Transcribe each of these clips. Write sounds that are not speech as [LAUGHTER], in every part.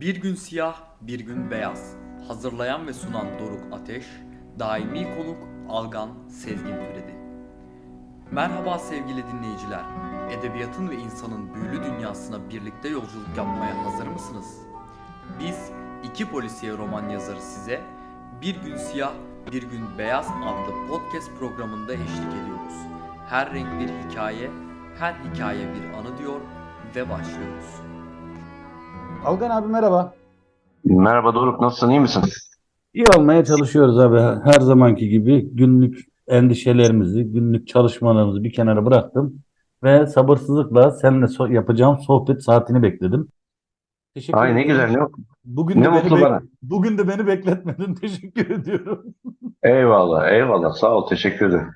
Bir gün siyah, bir gün beyaz. Hazırlayan ve sunan Doruk Ateş, daimi konuk Algan Sezgin Türedi. Merhaba sevgili dinleyiciler. Edebiyatın ve insanın büyülü dünyasına birlikte yolculuk yapmaya hazır mısınız? Biz iki polisiye roman yazarı size Bir Gün Siyah, Bir Gün Beyaz adlı podcast programında eşlik ediyoruz. Her renk bir hikaye, her hikaye bir anı diyor ve başlıyoruz. Algan abi merhaba. Merhaba Doruk, nasılsın, iyi misin? İyi olmaya çalışıyoruz abi. Her zamanki gibi günlük endişelerimizi, günlük çalışmalarımızı bir kenara bıraktım. Ve sabırsızlıkla seninle so- yapacağım sohbet saatini bekledim. Teşekkür Ay ne ederim. güzel, ne, Bugün ne de beni mutlu bek- bana. Bugün de beni bekletmedin. [LAUGHS] Teşekkür ediyorum. Eyvallah, eyvallah, sağ ol, teşekkür ederim.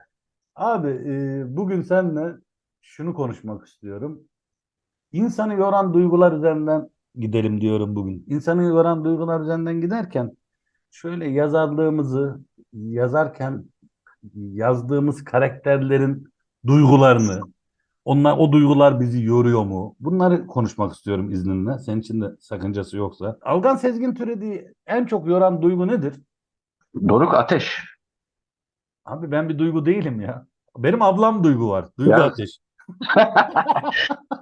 Abi e, bugün seninle şunu konuşmak istiyorum. İnsanı yoran duygular üzerinden gidelim diyorum bugün. İnsanı yoran duygular üzerinden giderken şöyle yazarlığımızı yazarken yazdığımız karakterlerin duygularını, onlar o duygular bizi yoruyor mu? Bunları konuşmak istiyorum izninle. Senin için de sakıncası yoksa. Algan Sezgin türediği en çok yoran duygu nedir? Doruk Ateş. Abi ben bir duygu değilim ya. Benim ablam duygu var. Duygu Ya- ateş. [LAUGHS]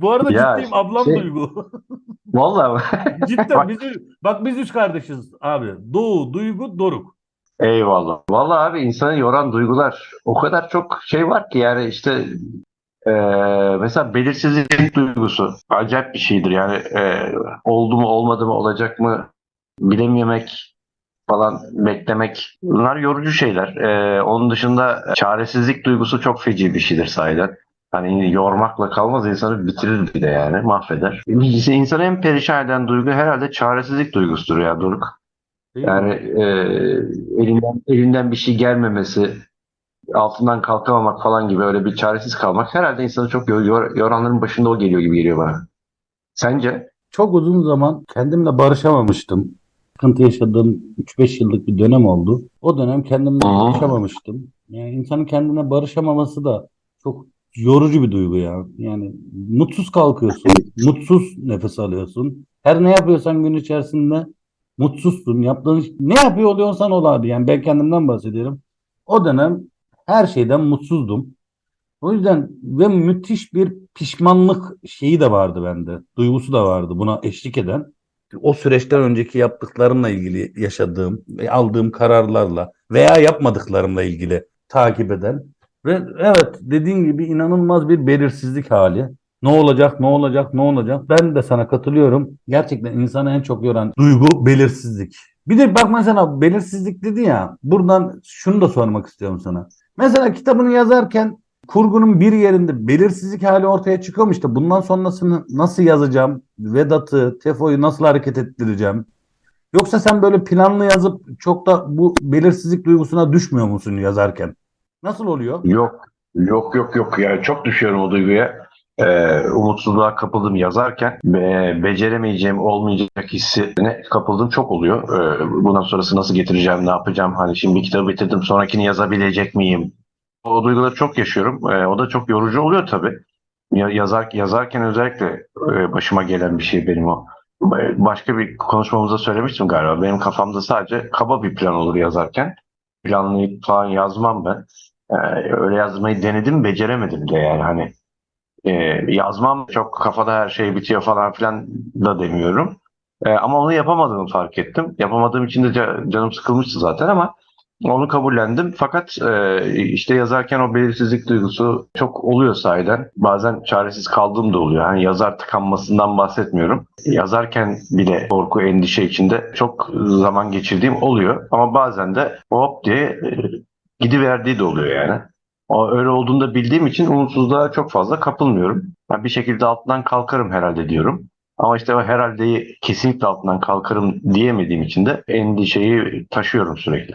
Bu arada Ya ciddiyim ablam şey- duygu. [LAUGHS] Vallahi [LAUGHS] Cidden Bak- biz bak biz üç kardeşiz abi. Doğu, Duygu, Doruk. eyvallah. Vallahi abi insanı yoran duygular o kadar çok şey var ki yani işte eee, mesela belirsizlik duygusu acayip bir şeydir yani eee, oldu mu olmadı mı olacak mı bilememek falan beklemek bunlar yorucu şeyler. Eee, onun dışında çaresizlik duygusu çok feci bir şeydir sahiden. Hani yormakla kalmaz insanı bitirir bir de yani mahveder. İnsanı en perişan eden duygu herhalde çaresizlik duygusudur ya Doruk. Değil? Yani e, elinden elinden bir şey gelmemesi, altından kalkamamak falan gibi öyle bir çaresiz kalmak herhalde insanı çok yor- yoranların başında o geliyor gibi geliyor bana. Sence? Çok uzun zaman kendimle barışamamıştım. Sıkıntı yaşadığım 3-5 yıllık bir dönem oldu. O dönem kendimle Aa. barışamamıştım. Yani insanın kendine barışamaması da çok yorucu bir duygu ya. Yani mutsuz kalkıyorsun, mutsuz nefes alıyorsun. Her ne yapıyorsan gün içerisinde mutsuzsun. Yaptığın ne yapıyor oluyorsan ol abi. Yani ben kendimden bahsediyorum. O dönem her şeyden mutsuzdum. O yüzden ve müthiş bir pişmanlık şeyi de vardı bende. Duygusu da vardı buna eşlik eden. O süreçten önceki yaptıklarımla ilgili yaşadığım aldığım kararlarla veya yapmadıklarımla ilgili takip eden ve evet dediğin gibi inanılmaz bir belirsizlik hali. Ne olacak, ne olacak, ne olacak? Ben de sana katılıyorum. Gerçekten insanı en çok yoran duygu belirsizlik. Bir de bak mesela belirsizlik dedi ya. Buradan şunu da sormak istiyorum sana. Mesela kitabını yazarken kurgunun bir yerinde belirsizlik hali ortaya çıkıyormuş işte bundan sonrasını nasıl yazacağım? Vedat'ı, Tefo'yu nasıl hareket ettireceğim? Yoksa sen böyle planlı yazıp çok da bu belirsizlik duygusuna düşmüyor musun yazarken? Nasıl oluyor? Yok. Yok yok yok yani çok düşüyorum o duyguya. Ee, umutsuzluğa kapıldım yazarken be, beceremeyeceğim olmayacak hissine kapıldım çok oluyor. Ee, bundan sonrası nasıl getireceğim ne yapacağım hani şimdi kitabı bitirdim sonrakini yazabilecek miyim? O duyguları çok yaşıyorum. Ee, o da çok yorucu oluyor tabii. Ya- Yazar, yazarken özellikle e, başıma gelen bir şey benim o. Başka bir konuşmamızda söylemiştim galiba. Benim kafamda sadece kaba bir plan olur yazarken. Planlayıp falan yazmam ben. Ee, öyle yazmayı denedim, beceremedim de yani hani e, yazmam çok kafada her şey bitiyor falan filan da demiyorum. Ee, ama onu yapamadığımı fark ettim. Yapamadığım için de ca- canım sıkılmıştı zaten ama onu kabullendim. Fakat e, işte yazarken o belirsizlik duygusu çok oluyor sahiden. Bazen çaresiz kaldığım da oluyor. Hani yazar tıkanmasından bahsetmiyorum. Yazarken bile korku, endişe içinde çok zaman geçirdiğim oluyor. Ama bazen de hop diye e, gidiverdiği de oluyor yani. O öyle olduğunu da bildiğim için umutsuzluğa çok fazla kapılmıyorum. Ben bir şekilde altından kalkarım herhalde diyorum. Ama işte o herhaldeyi kesinlikle altından kalkarım diyemediğim için de endişeyi taşıyorum sürekli.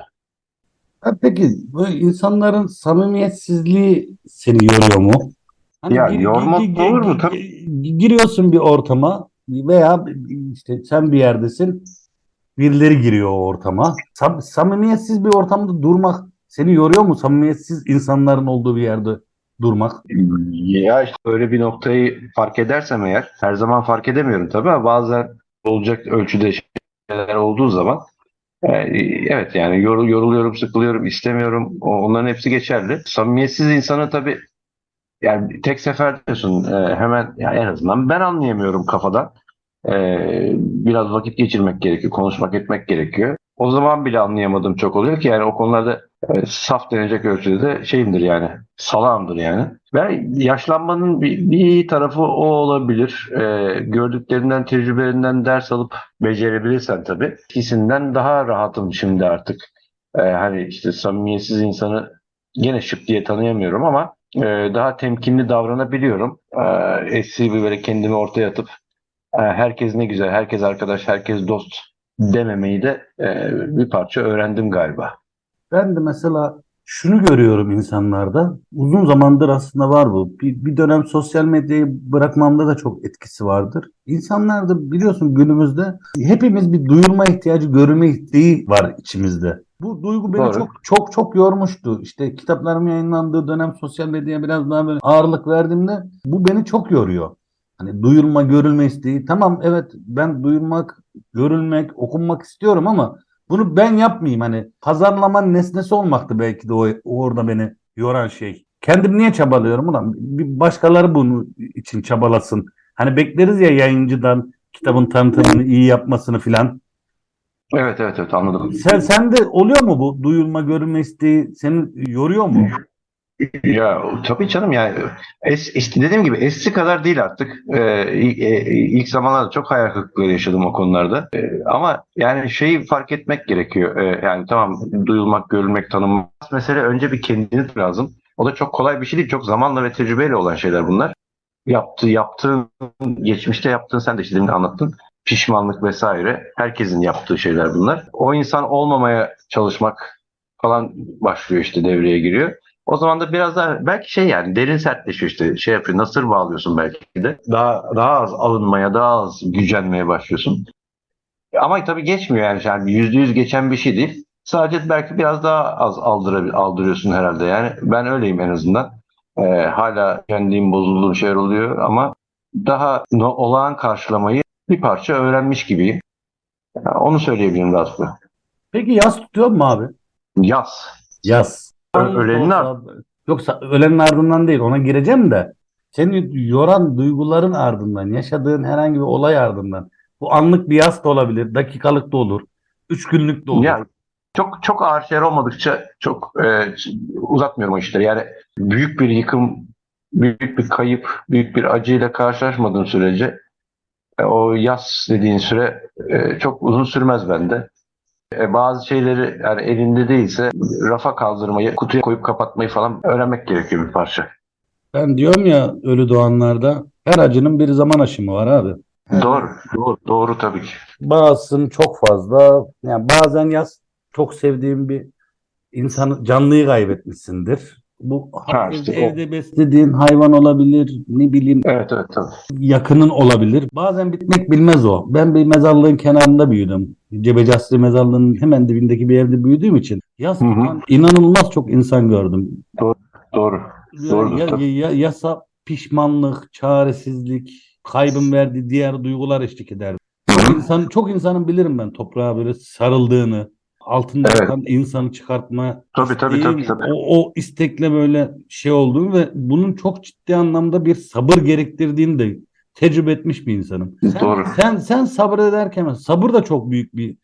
Peki bu insanların samimiyetsizliği seni yoruyor mu? Hani Ya, gir- yormak gir- gir- olur mu? Tabii. Giriyorsun bir ortama veya işte sen bir yerdesin birileri giriyor o ortama. Sam- samimiyetsiz bir ortamda durmak seni yoruyor mu? Samimiyetsiz insanların olduğu bir yerde durmak. Ya işte öyle bir noktayı fark edersem eğer her zaman fark edemiyorum tabii ama bazen olacak ölçüde şeyler olduğu zaman e, evet yani yorul, yoruluyorum, sıkılıyorum, istemiyorum. Onların hepsi geçerli. Samimiyetsiz insanı tabii yani tek sefer diyorsun e, hemen ya en azından ben anlayamıyorum kafadan. E, biraz vakit geçirmek gerekiyor, konuşmak etmek gerekiyor. O zaman bile anlayamadığım çok oluyor ki yani o konularda e, saf denecek ölçüde de şeyimdir yani salağımdır yani. Ve yaşlanmanın bir, bir tarafı o olabilir. E, gördüklerinden, tecrübelerinden ders alıp becerebilirsen tabii. İkisinden daha rahatım şimdi artık. E, hani işte samimiyetsiz insanı gene şıp diye tanıyamıyorum ama e, daha temkinli davranabiliyorum. E, eski bir böyle kendimi ortaya atıp herkes ne güzel, herkes arkadaş, herkes dost dememeyi de e, bir parça öğrendim galiba. Ben de mesela şunu görüyorum insanlarda. Uzun zamandır aslında var bu. Bir, bir dönem sosyal medyayı bırakmamda da çok etkisi vardır. İnsanlarda biliyorsun günümüzde hepimiz bir duyulma ihtiyacı, görülme isteği var içimizde. Bu duygu beni Doğru. çok çok çok yormuştu. İşte kitaplarım yayınlandığı dönem sosyal medyaya biraz daha böyle ağırlık verdiğimde bu beni çok yoruyor. Hani duyulma, görülme isteği. Tamam evet ben duyulmak, görülmek, okunmak istiyorum ama bunu ben yapmayayım. Hani pazarlamanın nesnesi olmaktı belki de o, orada beni yoran şey. Kendim niye çabalıyorum ulan? Bir başkaları bunu için çabalasın. Hani bekleriz ya yayıncıdan kitabın tanıtımını iyi yapmasını filan. Evet evet evet anladım. Sen sende oluyor mu bu duyulma, görülme isteği seni yoruyor mu? Ya tabii canım yani es, işte dediğim gibi eski kadar değil artık. Ee, ilk, e, ilk zamanlarda çok hayal kırıklıkları yaşadım o konularda. Ee, ama yani şeyi fark etmek gerekiyor. Ee, yani tamam duyulmak, görülmek, tanınmak. Mesele önce bir kendini lazım. O da çok kolay bir şey değil. Çok zamanla ve tecrübeyle olan şeyler bunlar. Yaptığı, yaptığın, geçmişte yaptığın sen de işte demin anlattın. Pişmanlık vesaire. Herkesin yaptığı şeyler bunlar. O insan olmamaya çalışmak falan başlıyor işte devreye giriyor. O zaman da biraz daha belki şey yani derin sertleşiyor işte şey yapıyor nasır bağlıyorsun belki de. Daha daha az alınmaya daha az gücenmeye başlıyorsun. Ama tabii geçmiyor yani yani yüzde yüz geçen bir şey değil. Sadece belki biraz daha az aldırabil, aldırıyorsun herhalde yani. Ben öyleyim en azından. Ee, hala kendiliğim bozulduğum şeyler oluyor ama daha no, olağan karşılamayı bir parça öğrenmiş gibiyim. Yani onu söyleyebilirim rahatlıkla. Peki yaz tutuyor mu abi? Yaz. Yaz. Ölenin ar- Yoksa ölenin ardından değil ona gireceğim de seni yoran duyguların ardından yaşadığın herhangi bir olay ardından bu anlık bir yaz da olabilir dakikalık da olur üç günlük de olur. Ya çok çok ağır şeyler olmadıkça çok e, uzatmıyorum o işleri. Yani büyük bir yıkım, büyük bir kayıp, büyük bir acıyla karşılaşmadığın sürece e, o yaz dediğin süre e, çok uzun sürmez bende. E, bazı şeyleri yani elinde değilse rafa kaldırmayı, kutuya koyup kapatmayı falan öğrenmek gerekiyor bir parça. Ben diyorum ya ölü doğanlarda her acının bir zaman aşımı var abi. Doğru, doğru, doğru tabii ki. Bazısının çok fazla yani bazen yaz çok sevdiğim bir insanı canlıyı kaybetmişsindir. Bu Ha, işte o. evde beslediğin hayvan olabilir, ne bileyim Evet, evet tabii. yakının olabilir. Bazen bitmek bilmez o. Ben bir mezarlığın kenarında büyüdüm. Cebecasri mezarlığının hemen dibindeki bir evde büyüdüğüm için yaz Hı hı. inanılmaz çok insan gördüm. Doğru. Doğrudur, Ya, tabii. ya- yasa pişmanlık, çaresizlik, kaybın verdiği diğer duygular eşlik eder. İnsan, çok insanın bilirim ben toprağa böyle sarıldığını, altında Evet. insanı çıkartma Tabii, tabii, tabii, tabii. O, o istekle böyle şey olduğunu ve bunun çok ciddi anlamda bir sabır gerektirdiğini de tecrübe etmiş bir insanım. Sen, Doğru. Sen, sen sabrederken sabır da çok büyük bir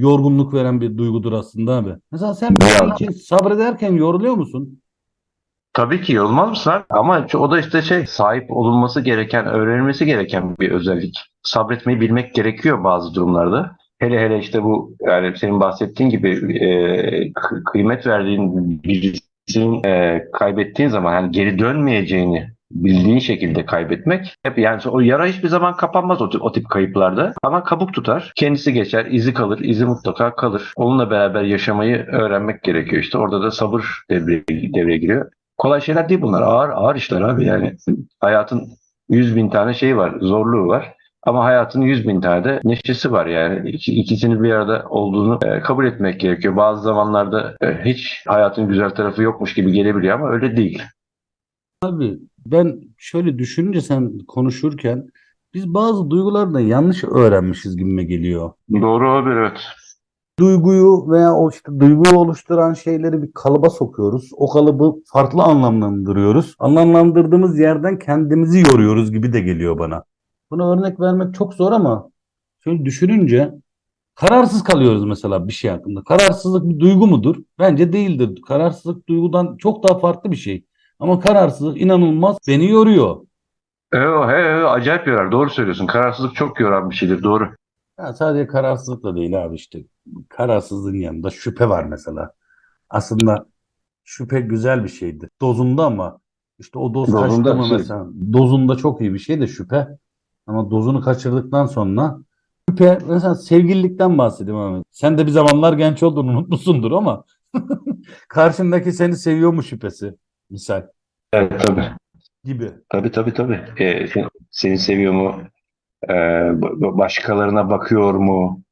yorgunluk veren bir duygudur aslında abi. Mesela sen bir şey için sabrederken yoruluyor musun? Tabii ki yorulmaz mısın abi? Ama o da işte şey sahip olunması gereken, öğrenilmesi gereken bir özellik. Sabretmeyi bilmek gerekiyor bazı durumlarda. Hele hele işte bu yani senin bahsettiğin gibi e, kı- kıymet verdiğin birisinin e, kaybettiğin zaman yani geri dönmeyeceğini bildiğin şekilde kaybetmek hep yani o yara hiçbir zaman kapanmaz o tip, o tip kayıplarda ama kabuk tutar kendisi geçer izi kalır izi mutlaka kalır onunla beraber yaşamayı öğrenmek gerekiyor işte orada da sabır devreye, devreye giriyor kolay şeyler değil bunlar. Ağır ağır işler abi yani. Hayatın yüz bin tane şeyi var, zorluğu var. Ama hayatın yüz bin tane de neşesi var yani. İki, ikisini bir arada olduğunu e, kabul etmek gerekiyor. Bazı zamanlarda e, hiç hayatın güzel tarafı yokmuş gibi gelebiliyor ama öyle değil. Abi ben şöyle düşününce sen konuşurken biz bazı duyguları da yanlış öğrenmişiz gibime geliyor. Doğru olabilir evet. Duyguyu veya o işte duyguyu oluşturan şeyleri bir kalıba sokuyoruz. O kalıbı farklı anlamlandırıyoruz. Anlamlandırdığımız yerden kendimizi yoruyoruz gibi de geliyor bana. Buna örnek vermek çok zor ama şöyle düşününce kararsız kalıyoruz mesela bir şey hakkında. Kararsızlık bir duygu mudur? Bence değildir. Kararsızlık duygudan çok daha farklı bir şey. Ama kararsızlık inanılmaz beni yoruyor. Evet, he, acayip yorar. Doğru söylüyorsun. Kararsızlık çok yoran bir şeydir. Doğru. Ya sadece kararsızlık da değil abi işte. Kararsızlığın yanında şüphe var mesela. Aslında şüphe güzel bir şeydi. Dozunda ama işte o doz Dozunda kaçtı mı şey- mesela? Dozunda çok iyi bir şey de şüphe. Ama dozunu kaçırdıktan sonra şüphe mesela sevgililikten bahsedeyim abi. Sen de bir zamanlar genç oldun [LAUGHS] unutmuşsundur ama [LAUGHS] karşındaki seni seviyor mu şüphesi misal Evet tabii. gibi. Tabii tabii tabii. Ee, sen- seni seviyor mu? Ee, ba- başkalarına bakıyor mu?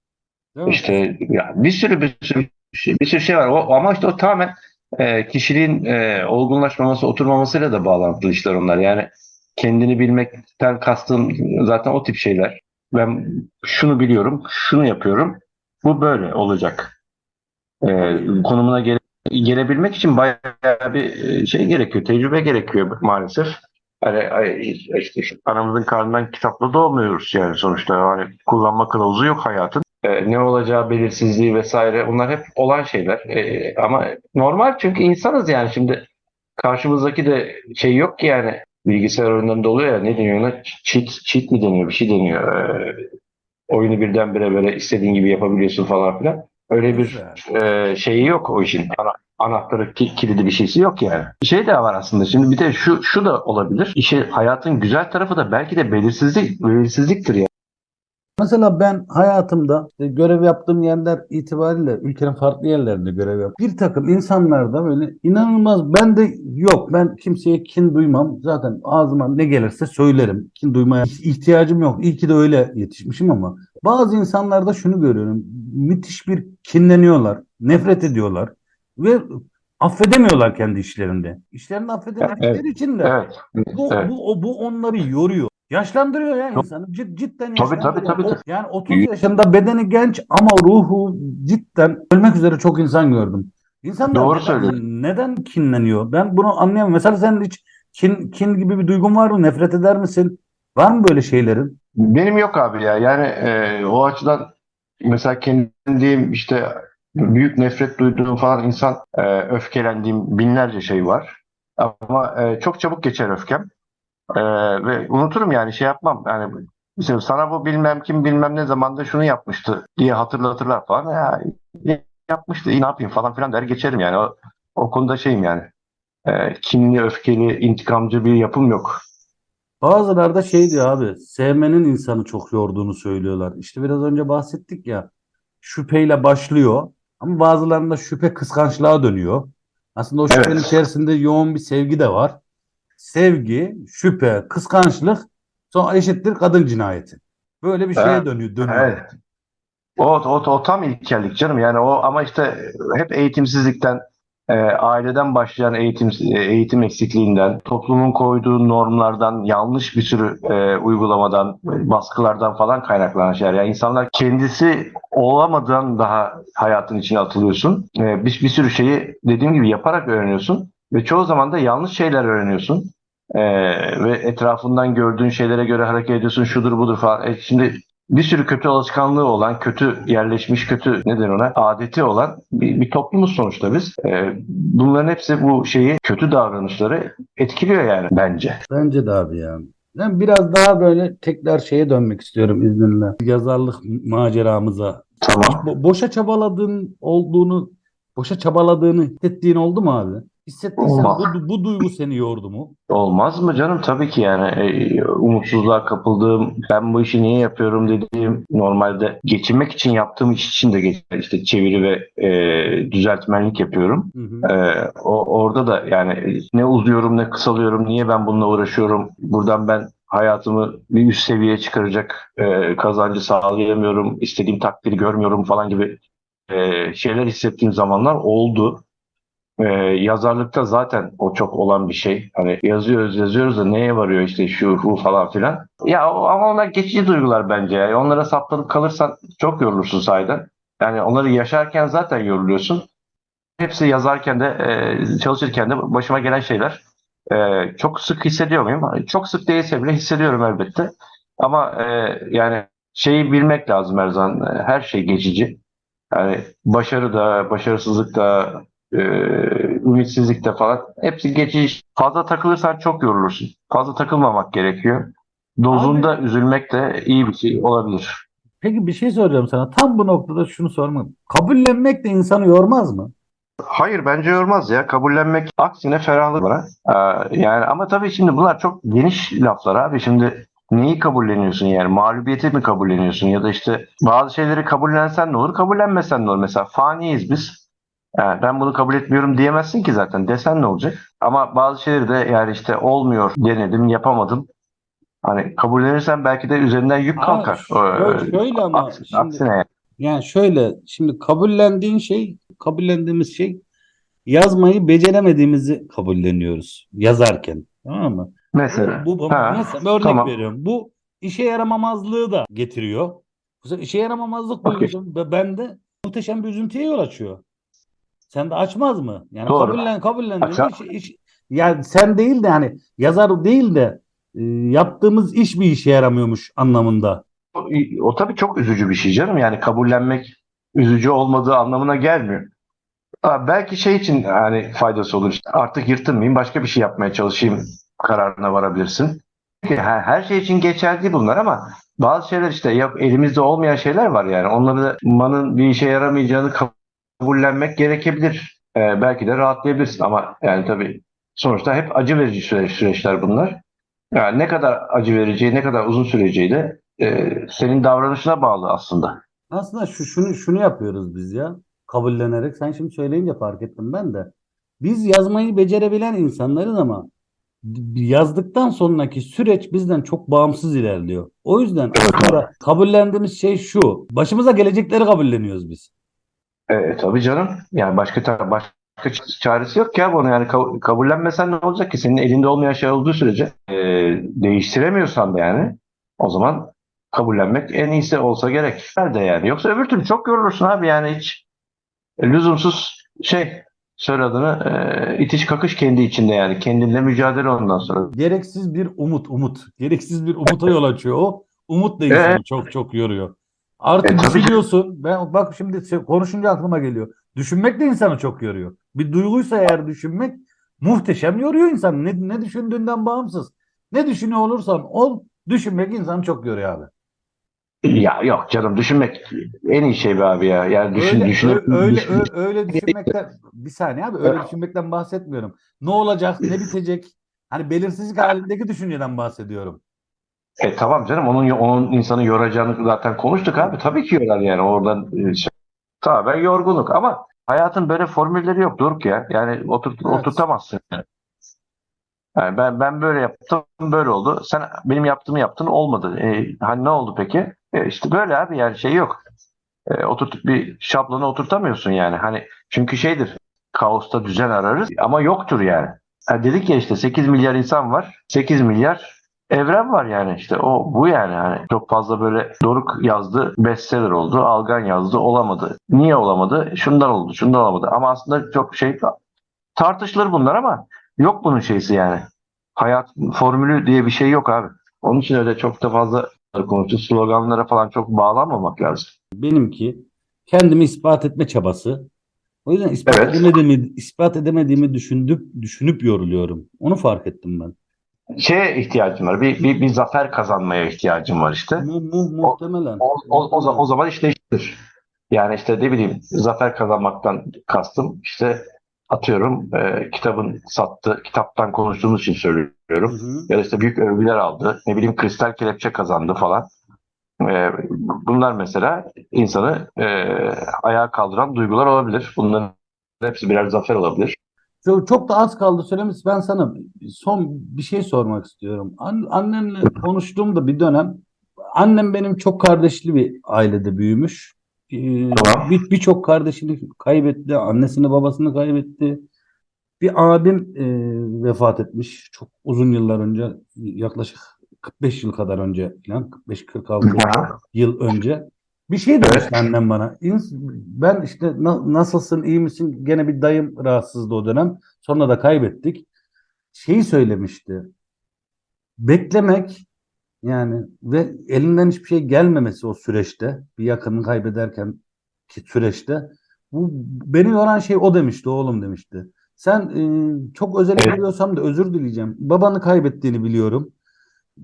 Değil mi? İşte ya bir sürü bir sürü şey, bir sürü şey var. O, ama işte o tamamen e, kişiliğin e, olgunlaşmaması, oturmamasıyla da bağlantılı işler onlar. Yani kendini bilmekten kastım zaten o tip şeyler. Ben şunu biliyorum, şunu yapıyorum. Bu böyle olacak. E, konumuna gele- gelebilmek için bayağı bir e, şey gerekiyor, tecrübe gerekiyor maalesef. Hani ay- işte anamızın karnından kitapla doğmuyoruz yani sonuçta. Hani kullanma kılavuzu yok hayatın. E, ne olacağı belirsizliği vesaire bunlar hep olan şeyler. E, ama normal çünkü insanız yani şimdi karşımızdaki de şey yok ki yani bilgisayar oyunlarında oluyor ya ne deniyor ona cheat, cheat mi deniyor bir şey deniyor. E, oyunu birdenbire böyle istediğin gibi yapabiliyorsun falan filan. Öyle bir e, şeyi yok o işin. Ana, anahtarı ki- kilidi bir şeysi yok yani. Şey de var aslında. Şimdi bir de şu şu da olabilir. İşe hayatın güzel tarafı da belki de belirsizlik belirsizliktir ya. Mesela ben hayatımda işte görev yaptığım yerler itibariyle ülkenin farklı yerlerinde görev yap. Bir takım insanlarda böyle inanılmaz ben de yok ben kimseye kin duymam. Zaten ağzıma ne gelirse söylerim. Kin duymaya ihtiyacım yok. İyi ki de öyle yetişmişim ama bazı insanlarda şunu görüyorum. Müthiş bir kinleniyorlar. Nefret ediyorlar ve affedemiyorlar kendi işlerinde. İşlerini affedemedikleri Evet. için de Evet. bu, Evet. bu, bu onları yoruyor. Yaşlandırıyor ya insanı. Cid, cidden Tabii, tabii, tabii, tabii. Yani 30 yaşında bedeni genç ama ruhu cidden ölmek üzere çok insan gördüm. İnsanlar Doğru neden, söylüyorsun. neden kinleniyor? Ben bunu anlayamıyorum. Mesela senin hiç kin, kin gibi bir duygun var mı? Nefret eder misin? Var mı böyle şeylerin? Benim yok abi ya. Yani e, o açıdan mesela kendim işte büyük nefret duyduğum falan insan e, öfkelendiğim binlerce şey var. Ama e, çok çabuk geçer öfkem. E, ve unuturum yani şey yapmam. Yani mesela sana bu bilmem kim bilmem ne zamanda şunu yapmıştı diye hatırlatırlar falan. Ya yapmıştı iyi ne yapayım falan filan der geçerim yani. O, o konuda şeyim yani. E, kinli, öfkeli, intikamcı bir yapım yok. Bazıları da şey diyor abi, sevmenin insanı çok yorduğunu söylüyorlar. İşte biraz önce bahsettik ya, şüpheyle başlıyor ama bazılarında şüphe kıskançlığa dönüyor. Aslında o şüphenin Evet. içerisinde yoğun bir sevgi de var. Sevgi, şüphe, kıskançlık sonra eşittir kadın cinayeti. Böyle bir şeye Evet. dönüyor, dönüyor. Evet. O, o, o tam ilkellik canım. Yani o ama işte hep eğitimsizlikten, e, aileden başlayan eğitim e, eğitim eksikliğinden, toplumun koyduğu normlardan, yanlış bir sürü e, uygulamadan, baskılardan falan kaynaklanan şeyler. Yani insanlar kendisi olamadan daha hayatın içine atılıyorsun. E, bir, bir sürü şeyi dediğim gibi yaparak öğreniyorsun ve çoğu zaman da yanlış şeyler öğreniyorsun. E, ve etrafından gördüğün şeylere göre hareket ediyorsun, şudur budur falan. E, şimdi bir sürü kötü alışkanlığı olan, kötü yerleşmiş, kötü neden ona adeti olan bir, bir toplumuz sonuçta biz. Ee, bunların hepsi bu şeyi, kötü davranışları etkiliyor yani bence. Bence de abi ya. Ben biraz daha böyle tekrar şeye dönmek istiyorum izninle. Yazarlık maceramıza. Tamam. Bo- boşa çabaladığın olduğunu, boşa çabaladığını hissettiğin oldu mu abi? Hissettiysen Olmaz. bu, bu duygu seni yordu mu? Olmaz mı canım? Tabii ki yani e, umutsuzluğa kapıldığım, ben bu işi niye yapıyorum dediğim, normalde geçinmek için yaptığım iş için de geçer. İşte çeviri ve e, düzeltmenlik yapıyorum. Hı hı. Ee, o, orada da yani ne uzuyorum ne kısalıyorum, niye ben bununla uğraşıyorum, buradan ben hayatımı bir üst seviyeye çıkaracak e, kazancı sağlayamıyorum, istediğim takdiri görmüyorum falan gibi e, şeyler hissettiğim zamanlar oldu. Ee, yazarlıkta zaten o çok olan bir şey. Hani yazıyoruz yazıyoruz da neye varıyor işte şu hu falan filan. Ya ama onlar geçici duygular bence. Yani onlara saplanıp kalırsan çok yorulursun sahiden. Yani onları yaşarken zaten yoruluyorsun. Hepsi yazarken de e, çalışırken de başıma gelen şeyler. E, çok sık hissediyor muyum? Çok sık değilse bile hissediyorum elbette. Ama e, yani şeyi bilmek lazım her zaman. Her şey geçici. Yani başarı da, başarısızlık da, e, ümitsizlik de falan hepsi geçici. Fazla takılırsan çok yorulursun. Fazla takılmamak gerekiyor. Dozunda üzülmek de iyi bir şey olabilir. Peki bir şey soracağım sana. Tam bu noktada şunu sormak. Kabullenmek de insanı yormaz mı? Hayır bence yormaz ya. Kabullenmek aksine ferahlık bana. Ee, yani ama tabii şimdi bunlar çok geniş laflar abi. Şimdi neyi kabulleniyorsun yani? Mağlubiyeti mi kabulleniyorsun? Ya da işte bazı şeyleri kabullensen ne olur? Kabullenmesen ne olur? Mesela faniyiz biz. Yani ben bunu kabul etmiyorum diyemezsin ki zaten. Desen ne olacak? Ama bazı şeyleri de yani işte olmuyor denedim, yapamadım. Hani kabullenirsen belki de üzerinden yük Aa, kalkar. şöyle- Ee, şöyle ama aksine, şimdi- aksine yani. Yani şöyle şimdi kabullendiğin şey, kabullendiğimiz şey yazmayı beceremediğimizi kabulleniyoruz yazarken. Tamam mı? Mesela. Bu, bu Ha, mesela örnek tamam. veriyorum. Bu işe yaramamazlığı da getiriyor. İşe yaramamazlık ve bende muhteşem bir üzüntüye yol açıyor. Sen de açmaz mı? Yani Doğru. kabullen Açar. iş, iş yani sen değil de hani yazar değil de e, yaptığımız iş bir işe yaramıyormuş anlamında. O, o tabii çok üzücü bir şey canım. Yani kabullenmek üzücü olmadığı anlamına gelmiyor. Belki şey için yani faydası olur. İşte artık yırtınmayayım, başka bir şey yapmaya çalışayım kararına varabilirsin. Her, her şey için geçerli bunlar ama bazı şeyler işte yok elimizde olmayan şeyler var yani. Onları manın bir işe yaramayacağını kabullenmek gerekebilir. Ee, belki de rahatlayabilirsin ama yani tabii sonuçta hep acı verici süreç, süreçler bunlar. Yani ne kadar acı vereceği, ne kadar uzun süreceği de e, senin davranışına bağlı aslında. Aslında şu şunu şunu yapıyoruz biz ya. Kabullenerek. Sen şimdi söyleyince fark ettim ben de. Biz yazmayı becerebilen insanlarız ama yazdıktan sonraki süreç bizden çok bağımsız ilerliyor. O yüzden aslında kabullendiğimiz şey şu. Başımıza gelecekleri kabulleniyoruz biz. E, tabii canım. Yani başka ta- başka çaresi yok ya bunu yani ka- kabullenmesen ne olacak ki senin elinde olmayan şey olduğu sürece e, değiştiremiyorsan da yani o zaman kabullenmek en iyisi olsa gerek. Nerede yani? Yoksa öbür türlü çok yorulursun abi yani hiç e, lüzumsuz şey söyle adını e, itiş kakış kendi içinde yani kendinle mücadele ondan sonra. Gereksiz bir umut, umut. Gereksiz bir umuta yol açıyor o. Umut da insanı Evet. çok çok yoruyor. Artık E, düşünüyorsun. Ben bak şimdi konuşunca aklıma geliyor. Düşünmek de insanı çok yoruyor. Bir duyguysa eğer düşünmek muhteşem yoruyor insanı. Ne, ne düşündüğünden bağımsız. Ne düşünüyor olursan ol, düşünmek insanı çok yoruyor abi. Ya yok canım düşünmek en iyi şey be abi ya. Yani düşün, öyle, düşünüp- öyle, düşün- ö- öyle düşünmekten bir saniye abi öyle düşünmekten bahsetmiyorum. Ne olacak, ne bitecek? Hani belirsizlik halindeki düşünceden bahsediyorum. E tamam canım onun onun insanı yoracağını zaten konuştuk abi. Tabii ki yorar yani oradan e, şey, tamamen yorgunluk ama hayatın böyle formülleri yok Doruk ya. Yani oturt, Evet. oturtamazsın. Yani. Yani ben ben böyle yaptım böyle oldu. Sen benim yaptığımı yaptın olmadı. E, hani ne oldu peki? E, işte böyle abi yani şey yok. E, oturtup bir şablona oturtamıyorsun yani. Hani çünkü şeydir kaosta düzen ararız ama yoktur yani. Ha, dedik ya işte 8 milyar insan var. 8 milyar evren var yani işte o bu yani hani çok fazla böyle Doruk yazdı bestseller oldu Algan yazdı olamadı niye olamadı şundan oldu şundan olamadı ama aslında çok şey tartışılır bunlar ama yok bunun şeysi yani hayat formülü diye bir şey yok abi onun için öyle çok da fazla konuştu sloganlara falan çok bağlanmamak lazım. Benimki kendimi ispat etme çabası. O yüzden ispat Evet. edemediğimi, ispat edemediğimi düşündüp düşünüp yoruluyorum. Onu fark ettim ben. Şeye ihtiyacım var bir, bir, bir zafer kazanmaya ihtiyacım var işte. Mu, mu, muhtemelen. O, o, o, zaman, o zaman işte iştir. Yani işte ne bileyim zafer kazanmaktan kastım işte atıyorum e, kitabın sattı, kitaptan konuştuğumuz için söylüyorum. Hı hı. Ya da işte büyük övgüler aldı. Ne bileyim kristal kelepçe kazandı falan. E, bunlar mesela insanı e, ayağa kaldıran duygular olabilir. Bunların hepsi birer zafer olabilir. Çok, çok da az kaldı süremiz. Ben sana son bir şey sormak istiyorum. An- annemle konuştuğumda bir dönem annem benim çok kardeşli bir ailede büyümüş. Ee, Tamam. bir birçok kardeşini kaybetti. Annesini babasını kaybetti. Bir abim e, vefat etmiş çok uzun yıllar önce yaklaşık 45 yıl kadar önce falan 45-46 Aha. yıl önce bir şey demişti Evet. annem bana. Ben işte na- nasılsın iyi misin gene bir dayım rahatsızdı o dönem sonra da kaybettik. Şeyi söylemişti. Beklemek yani ve elinden hiçbir şey gelmemesi o süreçte bir yakınını kaybederken ki süreçte bu beni yoran şey o demişti oğlum demişti. Sen e, çok özel Evet. da özür dileyeceğim. Babanı kaybettiğini biliyorum.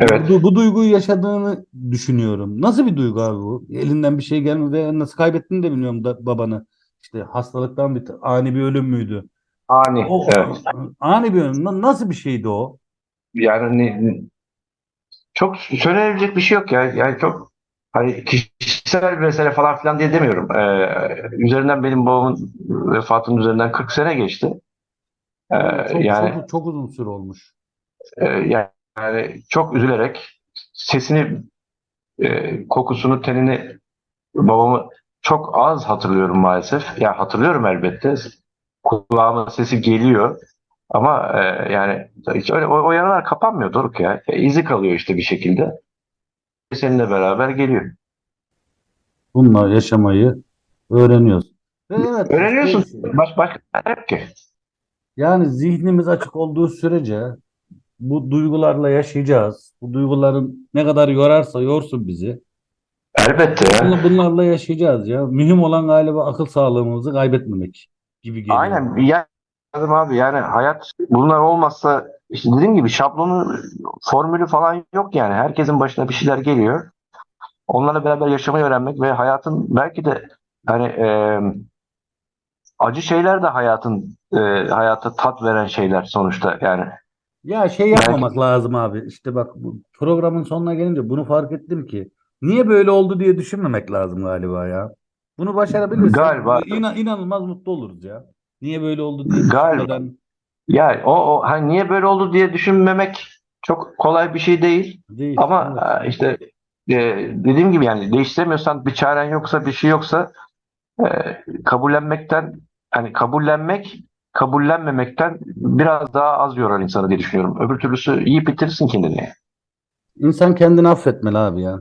Evet. Bu, bu duyguyu yaşadığını düşünüyorum. Nasıl bir duygu abi bu? Elinden bir şey ve nasıl kaybettiğini de bilmiyorum da babanı. İşte hastalıktan bir ani bir ölüm müydü? Ani. O, Evet. ani bir ölüm. Na- Nasıl bir şeydi o? Yani ne- çok söylenebilecek bir şey yok ya. Yani çok hani kişisel bir mesele falan filan diye demiyorum. Ee, üzerinden benim babamın vefatının üzerinden 40 sene geçti. Ee, Çok, yani çok, çok uzun süre olmuş. e, yani çok üzülerek sesini, e, kokusunu, tenini babamı çok az hatırlıyorum maalesef. Ya hatırlıyorum elbette. Kulağıma sesi geliyor. Ama e, yani hiç öyle o, o yaralar kapanmıyor Doruk ya. E, izi kalıyor işte bir şekilde. Seninle beraber geliyor. Bununla yaşamayı öğreniyoruz. Ve evet, Öğreniyorsun. işte- Baş, başka ne yok ki. Yani zihnimiz açık olduğu sürece bu duygularla yaşayacağız. Bu duyguların ne kadar yorarsa yorsun bizi. Elbette ya. Bunla- Bunlarla yaşayacağız ya. Mühim olan galiba akıl sağlığımızı kaybetmemek gibi geliyor. Aynen. Ya, abi yani hayat bunlar olmazsa işte dediğim gibi şablonu, formülü falan yok yani. Herkesin başına bir şeyler geliyor. Onlarla beraber yaşamayı öğrenmek ve hayatın belki de hani e, acı şeyler de hayatın e, hayata tat veren şeyler sonuçta yani. Ya şey yapmamak lazım abi. İşte bak bu programın sonuna gelince bunu fark ettim ki niye böyle oldu diye düşünmemek lazım galiba ya. Bunu başarabilirsek Galiba. inan- inanılmaz mutlu oluruz ya. Niye böyle oldu diye Galiba. düşünmeden Ya o, o hani niye böyle oldu diye düşünmemek çok kolay bir şey değil. değil. Ama e, işte e, dediğim gibi yani değiştiremiyorsan bir çaren yoksa bir şey yoksa e, kabullenmekten hani kabullenmek kabullenmemekten biraz daha az yorar insanı diye düşünüyorum. Öbür türlüsü iyi bitirirsin kendini. İnsan kendini affetmeli abi ya.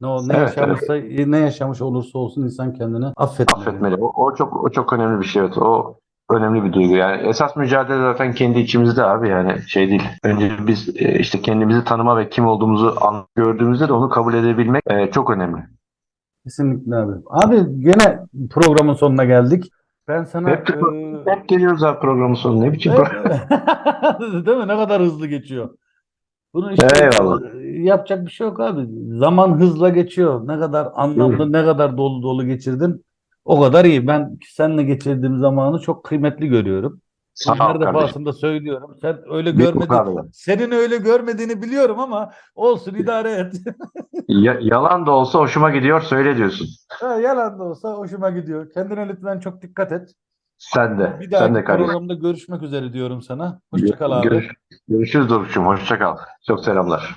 Ne, o- ne Evet, yaşamışsa, ne yaşamış olursa olsun insan kendini affetmeli. Affetmeli. O, o çok o çok önemli bir şey. Evet. O önemli bir duygu. Yani esas mücadele zaten kendi içimizde abi yani şey değil. Önce biz e, işte kendimizi tanıma ve kim olduğumuzu gördüğümüzde de onu kabul edebilmek e, çok önemli. Kesinlikle abi. Abi gene programın sonuna geldik. Ben sana Hep, e, hep geliyoruz abi programın sonuna. Ne biçim program? [LAUGHS] Değil mi? Ne kadar hızlı geçiyor. Bunu işte Eyvallah. yapacak bir şey yok abi. Zaman hızla geçiyor. Ne kadar anlamlı, ne kadar dolu dolu geçirdin. O kadar iyi. Ben seninle geçirdiğim zamanı çok kıymetli görüyorum. Sağ Her defasında söylüyorum. Sen öyle Bir görmedin. Senin öyle görmediğini biliyorum ama olsun idare et. [LAUGHS] Ya- yalan da olsa hoşuma gidiyor söyle diyorsun. Ha, yalan da olsa hoşuma gidiyor. Kendine lütfen çok dikkat et. Sen de. Bir Sen dahaki de kardeşim. programda görüşmek üzere diyorum sana. Hoşça kal abi. Görüş- görüşürüz Doruk'cum. Hoşça kal. Çok selamlar.